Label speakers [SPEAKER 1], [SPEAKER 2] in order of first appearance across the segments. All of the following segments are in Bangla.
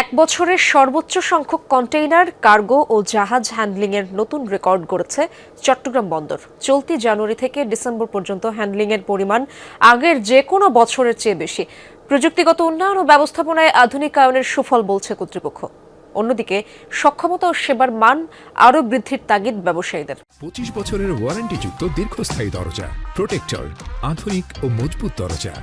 [SPEAKER 1] এক বছরের সর্বোচ্চ সংখ্যক কন্টেইনার, কার্গো ও জাহাজ হ্যান্ডলিংয়ের নতুন রেকর্ড গড়েছে চট্টগ্রাম বন্দর। চলতি জানুয়ারি থেকে ডিসেম্বর পর্যন্ত হ্যান্ডলিংয়ের পরিমাণ আগের যে কোনো বছরের চেয়ে বেশি। প্রযুক্তিগত উন্নয়ন ও ব্যবস্থাপনায় আধুনিকায়নের সুফল বলছে কর্তৃপক্ষ। অন্যদিকে, সক্ষমতা ও সেবার মান আরও বৃদ্ধির তাগিদ ব্যবসায়ীদের।
[SPEAKER 2] পঁচিশ বছরের ওয়ারেন্টিযুক্ত দীর্ঘস্থায়ী দরজা প্রোটেক্টর আধুনিক ও মজবুত দরজা।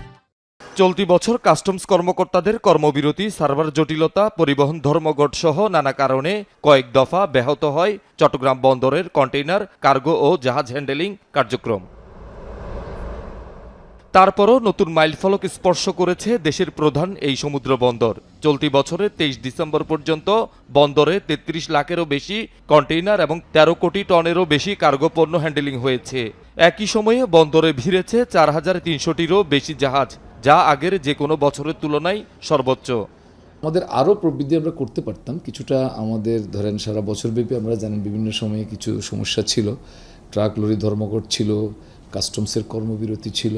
[SPEAKER 3] চলতি বছর কাস্টমস কর্মকর্তাদের কর্মবিরতি, সার্ভার জটিলতা, পরিবহন ধর্মঘট সহ নানা কারণে কয়েক দফা ব্যাহত হয় চট্টগ্রাম বন্দরের কন্টেইনার, কার্গো ও জাহাজ হ্যান্ডেলিং কার্যক্রম। তারপরও নতুন মাইলফলক স্পর্শ করেছে দেশের প্রধান এই সমুদ্র বন্দর। চলতি বছরের তেইশ ডিসেম্বর পর্যন্ত বন্দরে তেত্রিশ লাখেরও বেশি কন্টেইনার এবং তেরো কোটি টনেরও বেশি কার্গো পণ্য হ্যান্ডেলিং হয়েছে। একই সময়ে বন্দরে ভিড়েছে চার হাজার তিনশোটিরও বেশি জাহাজ। যা আগের যে কোনো বছরের তুলনায় সর্বোচ্চ।
[SPEAKER 4] আমাদের আরও প্রবৃদ্ধি আমরা করতে পারতাম। কিছুটা আমাদের ধরেন সারা বছরব্যাপী আমরা জানেন বিভিন্ন সময়ে কিছু সমস্যা ছিল। ট্রাক লরি ধর্মঘট ছিল কাস্টমসের কর্মবিরতি ছিল।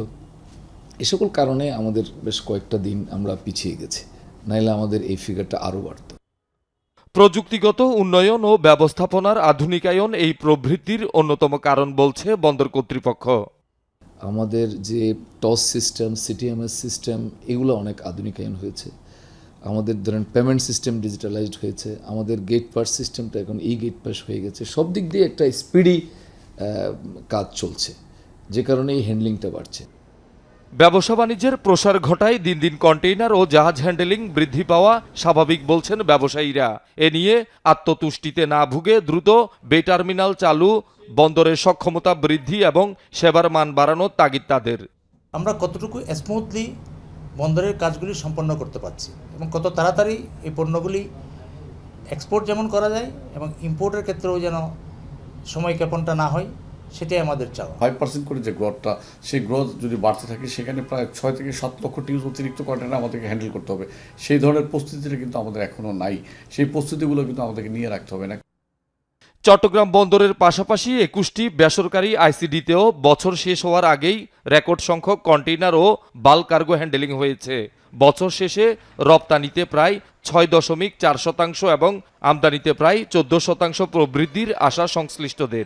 [SPEAKER 4] এ সকল কারণে আমাদের বেশ কয়েকটা দিন আমরা পিছিয়ে গেছি। নাইলে আমাদের এই ফিগারটা আরও বাড়ত।
[SPEAKER 3] প্রযুক্তিগত উন্নয়ন ও ব্যবস্থাপনার আধুনিকায়ন এই প্রবৃদ্ধির অন্যতম কারণ বলছে বন্দর কর্তৃপক্ষ।
[SPEAKER 4] আমাদের যে টস সিস্টেম, সিটিএমএস সিস্টেম, এগুলো অনেক আধুনিকায়ন হয়েছে। আমাদের ধরেন পেমেন্ট সিস্টেম ডিজিটালাইজড হয়েছে। আমাদের গেট পাস সিস্টেমটা এখন ই গেট পাস হয়ে গেছে। সব দিক দিয়ে একটা স্পিডি কাজ চলছে। যে কারণে এই হ্যান্ডলিংটা বাড়ছে।
[SPEAKER 3] ব্যবসা বাণিজ্যের প্রসার ঘটায় দিন দিন কন্টেইনার ও জাহাজ হ্যান্ডেলিং বৃদ্ধি পাওয়া স্বাভাবিক বলছেন ব্যবসায়ীরা। এ নিয়ে আত্মতুষ্টিতে না ভুগে দ্রুত বে টার্মিনাল চালু বন্দরের সক্ষমতা বৃদ্ধি এবং সেবার মান বাড়ানোর তাগিদ তাদের।
[SPEAKER 5] আমরা কতটুকু স্মুথলি বন্দরের কাজগুলি সম্পন্ন করতে পারছি এবং কত তাড়াতাড়ি এই পণ্যগুলি এক্সপোর্ট যেমন করা যায় এবং ইম্পোর্টের ক্ষেত্রেও যেন সময় ক্ষেপণটা না হয় সেটাই আমাদের চাওয়া।
[SPEAKER 6] ফাইভ পার্সেন্ট করে যে গ্রোথটা সেই গ্রোথ যদি বাড়তে থাকে সেখানে প্রায় ছয় থেকে সাত লক্ষ টিউজ অতিরিক্ত কন্টেনার আমাদেরকে হ্যান্ডেল করতে হবে। সেই ধরনের প্রস্তুতিটা কিন্তু আমাদের এখনও নাই। সেই প্রস্তুতিগুলো কিন্তু আমাদেরকে নিয়ে রাখতে হবে না।
[SPEAKER 3] চট্টগ্রাম বন্দরের পাশাপাশি একুশটি বেসরকারি আইসিডিতেও বছর শেষ হওয়ার আগেই রেকর্ড সংখ্যক কন্টেইনার ও বাল কার্গো হ্যান্ডেলিং হয়েছে। বছর শেষে রপ্তানিতে প্রায় ছয় দশমিক চার শতাংশ এবং আমদানিতে প্রায় চোদ্দ শতাংশ প্রবৃদ্ধির আশা সংশ্লিষ্টদের।